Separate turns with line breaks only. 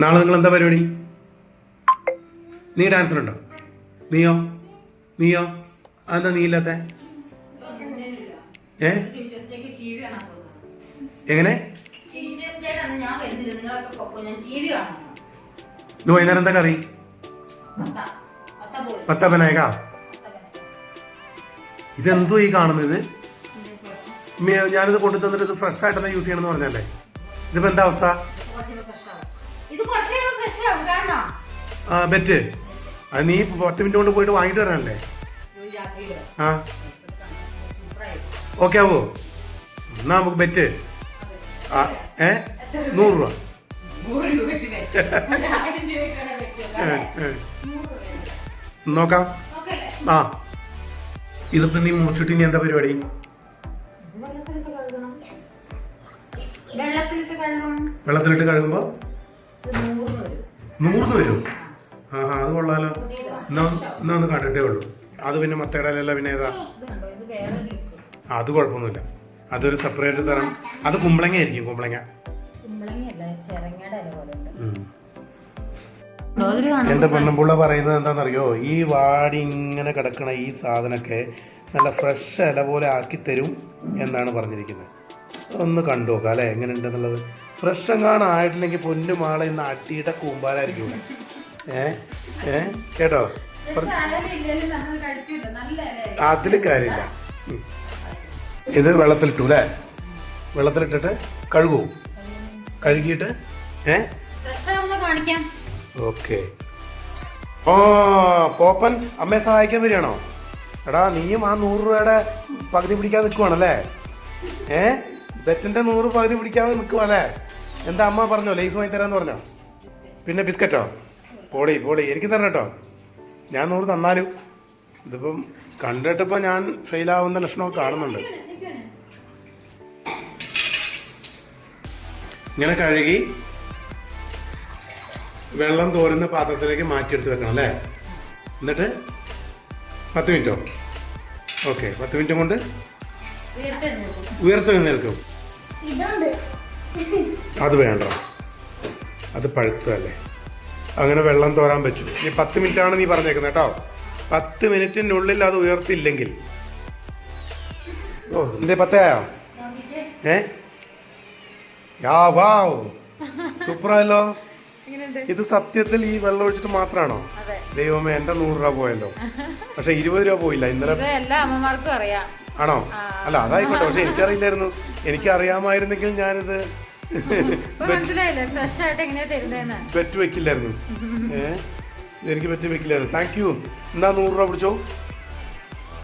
നാളെ നിങ്ങൾ എന്താ പരിപാടി? നീ ഡാൻസിനുണ്ടോ നീയോ? നീയോ? അതെന്താ നീ ഇല്ലാത്ത? ഏ? എങ്ങനെ? ഇന്ന് വൈകുന്നേരം എന്താ കറി?
പത്ത പത്ത പോയി
പത്തപ്പനായക ഇതെന്തോ ഈ കാണുന്നത്? ഞാനിത് കൊണ്ടു തന്നിട്ട് ഇത് ഫ്രഷ് ആയിട്ട് യൂസ് ചെയ്യണമെന്ന് പറഞ്ഞല്ലേ? ഇതിപ്പോ എന്താ അവസ്ഥ? ബെറ്റ്. അത് നീ പത്ത് മിനിറ്റ് കൊണ്ട് പോയിട്ട് വാങ്ങിട്ട് വരാനല്ലേ? ആ. ഓക്കെ ആവോ? എന്നാ നമുക്ക് ബെറ്റ്. ആ ഏ? നൂറ് രൂപ. നോക്കാം. ആ. ഇതിപ്പോ നീ മുറിച്ചിട്ട് ഇനി എന്താ പരിപാടി?
വെള്ളത്തിലിട്ട് കഴുകും.
വെള്ളത്തിലിട്ട് കഴുകുമ്പോ?
നൂറിന്
നൂറ് വരും. ആ ഹാ അത് കൊള്ളാലോ. എന്നാ ഒന്ന് കണ്ടിട്ടേ ഉള്ളൂ. അത് പിന്നെ മത്തയുടെ പിന്നെ ഏതാ? അത് കുഴപ്പമൊന്നുമില്ല. അതൊരു സെപ്പറേറ്റ് തരം. അത് കുമ്പളങ്ങ ആയിരിക്കും കുമ്പളങ്ങ. എന്റെ പെണ്ണുമ്പുള്ള പറയുന്നത് എന്താണെന്നറിയോ? ഈ വാടി ഇങ്ങനെ കിടക്കണ ഈ സാധനമൊക്കെ നല്ല ഫ്രഷ് ഇല പോലെ ആക്കി തരും എന്നാണ് പറഞ്ഞിരിക്കുന്നത്. ഒന്ന് കണ്ടു നോക്കാം അല്ലേ? എങ്ങനെ ഉണ്ടെന്നുള്ളത് ഫ്രഷ് എങ്ങാനും ആയിട്ടില്ലെങ്കിൽ പൊന്നു മാളെ ഇന്ന് അട്ടിയുടെ കൂമ്പാലായിരിക്കും ഏ? ഏ? കേട്ടോ? അതിൽ കാര്യമില്ല. ഇത് വെള്ളത്തിലിട്ടു അല്ലേ വെള്ളത്തിലിട്ടിട്ട് കഴുകൂ. കഴുകിയിട്ട് ഏ? ഓക്കെ. ഓ പോപ്പൻ അമ്മയെ സഹായിക്കാൻ വരികയാണോ? എടാ നീയും ആ നൂറ് രൂപയുടെ പകുതി പിടിക്കാൻ നിൽക്കുവാണല്ലേ ഏ? ബെറ്റിന്റെ നൂറ് പകുതി പിടിക്കാൻ നിൽക്കുവാണല്ലേ എന്താ അമ്മ പറഞ്ഞോ? ലേസ് വാങ്ങി തരാന്ന് പറഞ്ഞോ? പിന്നെ ബിസ്ക്കറ്റോ? പോളി പോളി എനിക്ക് തരണം കേട്ടോ. ഞാൻ നൂറ് തന്നാലും. ഇതിപ്പം കണ്ടിട്ടിപ്പോൾ ഞാൻ ഫെയിലാവുന്ന ലക്ഷണമൊക്കെ കാണുന്നുണ്ട്. ഇങ്ങനെ കഴുകി വെള്ളം തോരുന്ന പാത്രത്തിലേക്ക് മാറ്റിയെടുത്ത് വെക്കണം അല്ലേ? എന്നിട്ട് പത്ത് മിനിറ്റോ? ഓക്കെ പത്ത് മിനിറ്റ് കൊണ്ട് ഉയർത്തു നിൽക്കും അത് വേണ്ട. അത് പഴുത്തതല്ലേ? അങ്ങനെ വെള്ളം തോരാൻ പറ്റും. ഇനി പത്ത് മിനിറ്റാണ് നീ പറഞ്ഞേക്കുന്നത് കേട്ടോ. പത്ത് മിനിറ്റിനുള്ളിൽ അത് ഉയർത്തില്ലെങ്കിൽ. ഓ എന്തേ പത്തയായോ ഏ? യാ വാവ്. സൂപ്പറായല്ലോ. ഇത് സത്യത്തിൽ ഈ വെള്ളം ഒഴിച്ചിട്ട് മാത്രമാണോ. ദൈവമേ എന്റെ നൂറ് രൂപ പോയല്ലോ. പക്ഷെ ഇരുപത് രൂപ പോയില്ല. ഇന്നലെ ആണോ? അല്ല അതായിക്കോട്ടെ. പക്ഷെ എനിക്കറിയില്ലായിരുന്നു. എനിക്ക് അറിയാമായിരുന്നെങ്കിൽ ഞാനിത് ബെറ്റ് വെക്കില്ലായിരുന്നു. എനിക്ക് പറ്റി വെക്കില്ലായിരുന്നു. താങ്ക് യു എന്നാ നൂറ് രൂപ പിടിച്ചോ?